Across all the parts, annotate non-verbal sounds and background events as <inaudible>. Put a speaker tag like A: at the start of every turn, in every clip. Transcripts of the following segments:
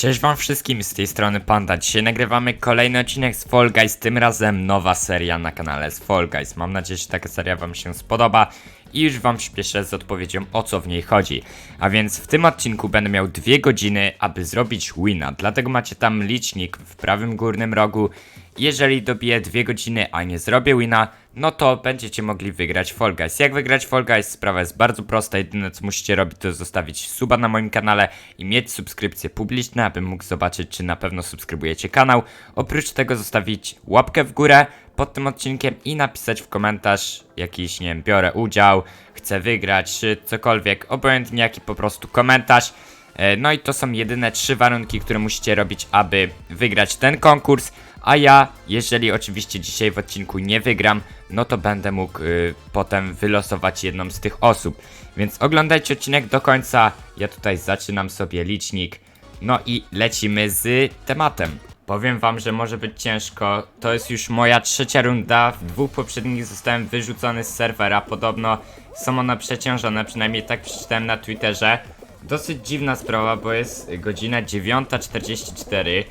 A: Cześć wam wszystkim, z tej strony Panda. Dzisiaj nagrywamy kolejny odcinek z Fall Guys, tym razem nowa seria na kanale z Fall Guys. Mam nadzieję, że taka seria wam się spodoba i już wam śpieszę z odpowiedzią o co w niej chodzi. A więc w tym odcinku będę miał dwie godziny, aby zrobić wina, dlatego macie tam licznik w prawym górnym rogu. Jeżeli dobiję dwie godziny, a nie zrobię wina, no to będziecie mogli wygrać Fall Guys. Jak wygrać Fall Guys? Sprawa jest bardzo prosta. Jedyne co musicie robić to zostawić suba na moim kanale i mieć subskrypcję publiczną, abym mógł zobaczyć czy na pewno subskrybujecie kanał. Oprócz tego zostawić łapkę w górę pod tym odcinkiem i napisać w komentarz jakiś, nie wiem, biorę udział, chcę wygrać, cokolwiek, obojętnie jaki po prostu komentarz. E, No i to są jedyne trzy warunki, które musicie robić, aby wygrać ten konkurs. A ja, jeżeli oczywiście dzisiaj w odcinku nie wygram, no to będę mógł y, potem wylosować jedną z tych osób. Więc oglądajcie odcinek do końca. Ja tutaj zaczynam sobie licznik. No i lecimy z tematem. Powiem wam, że może być ciężko. To jest już moja trzecia runda. W dwóch poprzednich zostałem wyrzucony z serwera. Podobno są one przeciążone, przynajmniej tak przeczytałem na Twitterze. Dosyć dziwna sprawa, bo jest godzina 9.44.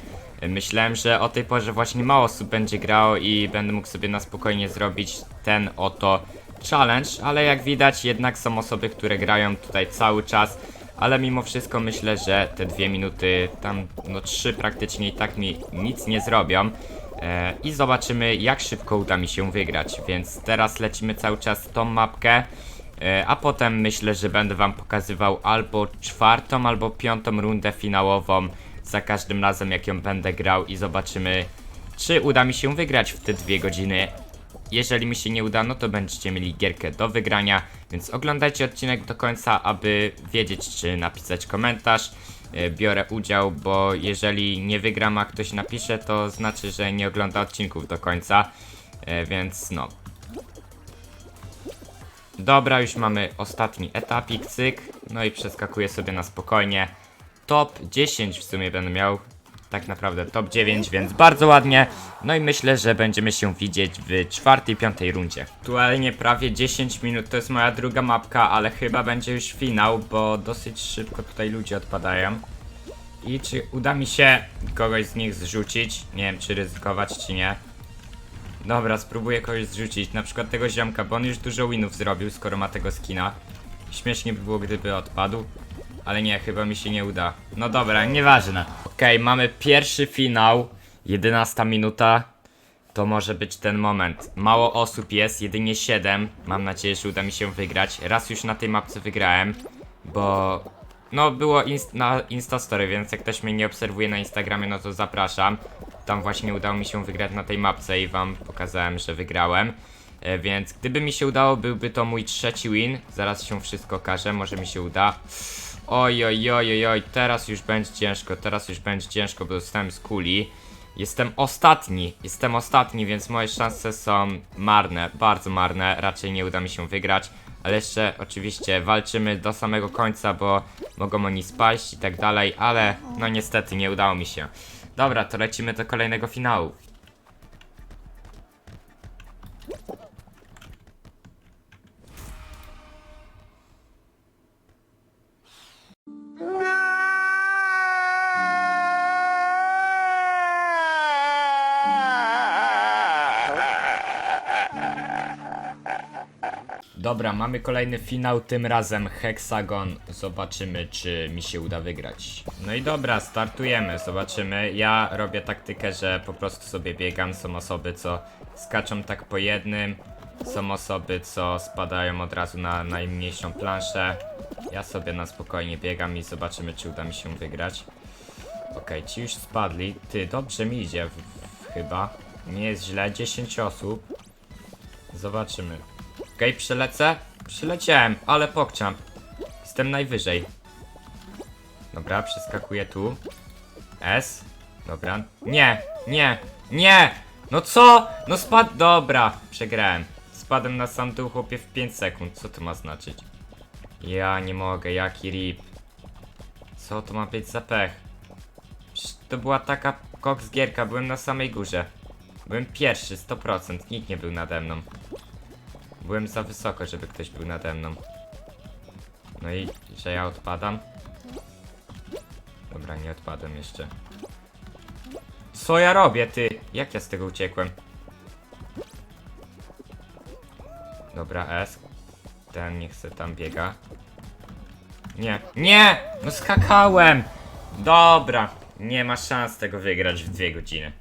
A: Myślałem, że o tej porze właśnie mało osób będzie grało i będę mógł sobie na spokojnie zrobić ten oto challenge, ale jak widać jednak są osoby, które grają tutaj cały czas, ale mimo wszystko myślę, że te dwie minuty, tam no trzy praktycznie i tak mi nic nie zrobią. E, I zobaczymy jak szybko uda mi się wygrać, więc teraz lecimy cały czas tą mapkę. E, A potem myślę, że będę wam pokazywał albo czwartą, albo piątą rundę finałową za każdym razem jak ją będę grał i zobaczymy czy uda mi się wygrać w te dwie godziny. Jeżeli mi się nie uda, no to będziecie mieli gierkę do wygrania, więc oglądajcie odcinek do końca, aby wiedzieć czy napisać komentarz. E, Biorę udział, bo jeżeli nie wygram, a ktoś napisze, to znaczy, że nie ogląda odcinków do końca, E, więc no, Dobra, już mamy ostatni etapik, cyk. No i przeskakuję sobie na spokojnie. Top 10 w sumie będę miał. Tak naprawdę top 9, więc bardzo ładnie. No i myślę, że będziemy się widzieć w czwartej, piątej rundzie. Aktualnie prawie 10 minut, to jest moja druga mapka, ale chyba będzie już finał, bo dosyć szybko tutaj ludzie odpadają. I czy uda mi się kogoś z nich zrzucić? Nie wiem, czy ryzykować, czy nie. Dobra, spróbuję kogoś zrzucić, na przykład tego ziomka, bo on już dużo winów zrobił, skoro ma tego skina. Śmiesznie by było, gdyby odpadł. Ale nie, chyba mi się nie uda. No dobra, nieważne. Okej, mamy pierwszy finał. 11 minuta. To może być ten moment. Mało osób jest, jedynie 7. Mam nadzieję, że uda mi się wygrać. Raz już na tej mapce wygrałem, bo no było inst na Instastory, więc jak ktoś mnie nie obserwuje na Instagramie, no to zapraszam. Tam właśnie udało mi się wygrać na tej mapce i wam pokazałem, że wygrałem. E, więc gdyby mi się udało, byłby to mój trzeci win. Zaraz się wszystko okaże, może mi się uda. Oj, oj, oj, oj, oj, teraz już będzie ciężko, teraz już będzie ciężko, bo dostałem z kuli. Jestem ostatni, jestem ostatni, więc moje szanse są marne, bardzo marne. Raczej nie uda mi się wygrać. Ale jeszcze oczywiście walczymy do samego końca, bo mogą oni spaść i tak dalej, ale no niestety nie udało mi się. Dobra, to lecimy do kolejnego finału. Dobra, mamy kolejny finał, tym razem Hexagon. Zobaczymy, czy mi się uda wygrać. No i dobra, startujemy, zobaczymy. Ja robię taktykę, że po prostu sobie biegam. Są osoby, co skaczą tak po jednym. Są osoby, co spadają od razu na najmniejszą planszę. Ja sobie na spokojnie biegam i zobaczymy, czy uda mi się wygrać. Okej, ci już spadli. Ty, dobrze mi idzie w, chyba. Nie jest źle, 10 osób. Zobaczymy. Okej, przelecę. Przyleciałem, ale pokczam. Jestem najwyżej. Dobra, przeskakuję tu. S. Dobra. Nie, nie, nie! No co? No spadł. Dobra, przegrałem. Spadłem na sam dół chłopie w 5 sekund. Co to ma znaczyć? Ja nie mogę, jaki rip. Co to ma być za pech? Przecież to była taka koks gierka, byłem na samej górze. Byłem pierwszy, 100%, nikt nie był nade mną. Byłem za wysoko, żeby ktoś był nade mną. No i że ja odpadam. Dobra, nie odpadłem jeszcze. Co ja robię, ty? Jak ja z tego uciekłem? Dobra, S. Ten niech se tam biega. Nie, nie! No skakałem! Dobra, nie ma szans tego wygrać w dwie godziny.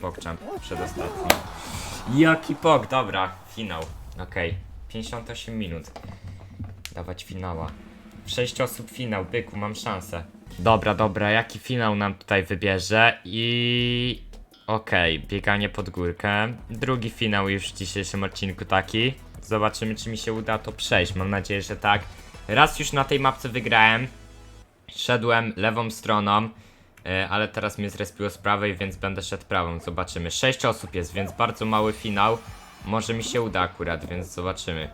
A: Pogchamp, przedostatni. Jaki pok, dobra, finał. Okej, 58 minut. Dawać finała. W 6 osób finał, byku, mam szansę. Dobra, dobra, jaki finał nam tutaj wybierze i... Okej, bieganie pod górkę. Drugi finał już w dzisiejszym odcinku taki. Zobaczymy, czy mi się uda to przejść. Mam nadzieję, że tak. Raz już na tej mapce wygrałem. Szedłem lewą stroną, e, ale teraz mnie zrespiło z prawej, więc będę szedł prawą. Zobaczymy. 6 osób jest, więc bardzo mały finał. Może mi się uda akurat, więc zobaczymy.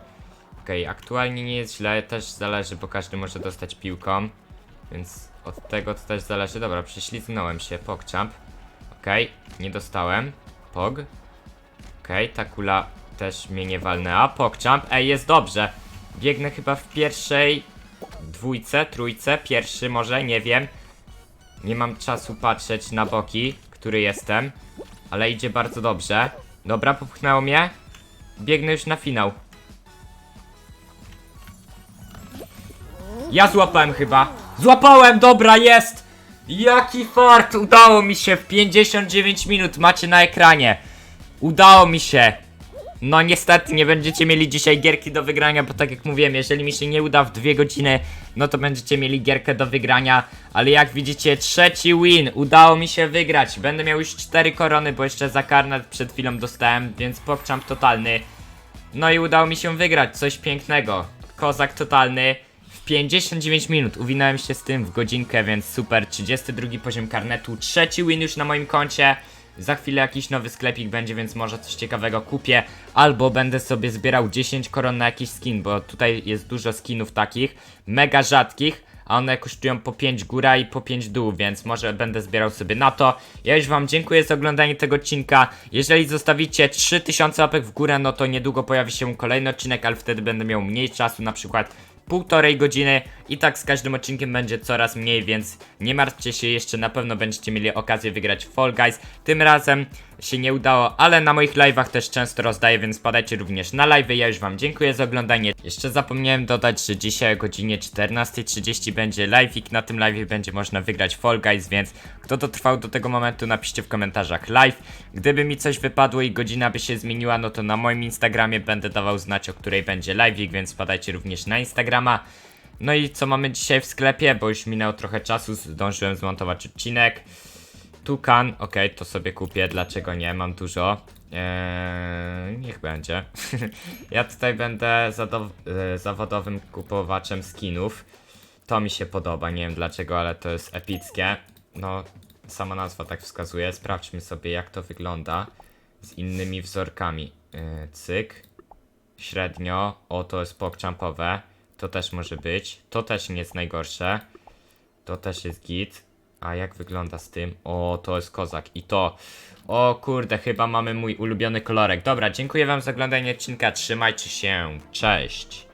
A: Okej, aktualnie nie jest źle, też zależy, bo każdy może dostać piłką. Więc od tego to też zależy. Dobra, prześlizgnąłem się, pogchamp. Okej, nie dostałem. Pog. Okej, ta kula też mnie nie walnęła. Pogchamp, ej, jest dobrze. Biegnę chyba w pierwszej dwójce, trójce, pierwszy może, nie wiem. Nie mam czasu patrzeć na boki, który jestem, ale idzie bardzo dobrze. Dobra, popchnęło mnie. Biegnę już na finał. Ja złapałem chyba. Złapałem, dobra, jest! Jaki fart! Udało mi się w 59 minut, macie na ekranie. Udało mi się. No niestety nie będziecie mieli dzisiaj gierki do wygrania, bo tak jak mówiłem, jeżeli mi się nie uda w dwie godziny, no to będziecie mieli gierkę do wygrania, ale jak widzicie trzeci win, udało mi się wygrać, będę miał już cztery korony, bo jeszcze za karnet przed chwilą dostałem, więc pokczam totalny. No i udało mi się wygrać, coś pięknego, kozak totalny. W 59 minut uwinąłem się z tym w godzinkę, więc super. 32 poziom karnetu, trzeci win już na moim koncie. Za chwilę jakiś nowy sklepik będzie, więc może coś ciekawego kupię. Albo będę sobie zbierał 10 koron na jakiś skin, bo tutaj jest dużo skinów takich, mega rzadkich. A one kosztują po 5 góra i po 5 dół, więc może będę zbierał sobie na to. Ja już wam dziękuję za oglądanie tego odcinka. Jeżeli zostawicie 3000 łapek w górę, no to niedługo pojawi się kolejny odcinek, ale wtedy będę miał mniej czasu, na przykład półtorej godziny i tak z każdym odcinkiem będzie coraz mniej, więc nie martwcie się, jeszcze na pewno będziecie mieli okazję wygrać Fall Guys. Tym razem się nie udało, ale na moich live'ach też często rozdaję, więc padajcie również na live'y. Ja już wam dziękuję za oglądanie. Jeszcze zapomniałem dodać, że dzisiaj o godzinie 14.30 będzie live'ik. Na tym live'ie będzie można wygrać Fall Guys, więc kto dotrwał do tego momentu, napiszcie w komentarzach live. Gdyby mi coś wypadło i godzina by się zmieniła, no to na moim Instagramie będę dawał znać, o której będzie live'ik, więc padajcie również na Instagrama. No i co mamy dzisiaj w sklepie, bo już minęło trochę czasu, zdążyłem zmontować odcinek. Tukan, okej, to sobie kupię, dlaczego nie, mam dużo. Eee, niech będzie. <laughs> ja tutaj będę e, zawodowym kupowaczem skinów. To mi się podoba, nie wiem dlaczego, ale to jest epickie. No, sama nazwa tak wskazuje. Sprawdźmy sobie, jak to wygląda z innymi wzorkami. Eee, cyk. Średnio. O, to jest pokczampowe. To też może być. To też nie jest najgorsze. To też jest git. A jak wygląda z tym? O, to jest kozak. I to. O kurde, chyba mamy mój ulubiony kolorek. Dobra, dziękuję wam za oglądanie odcinka. Trzymajcie się. Cześć.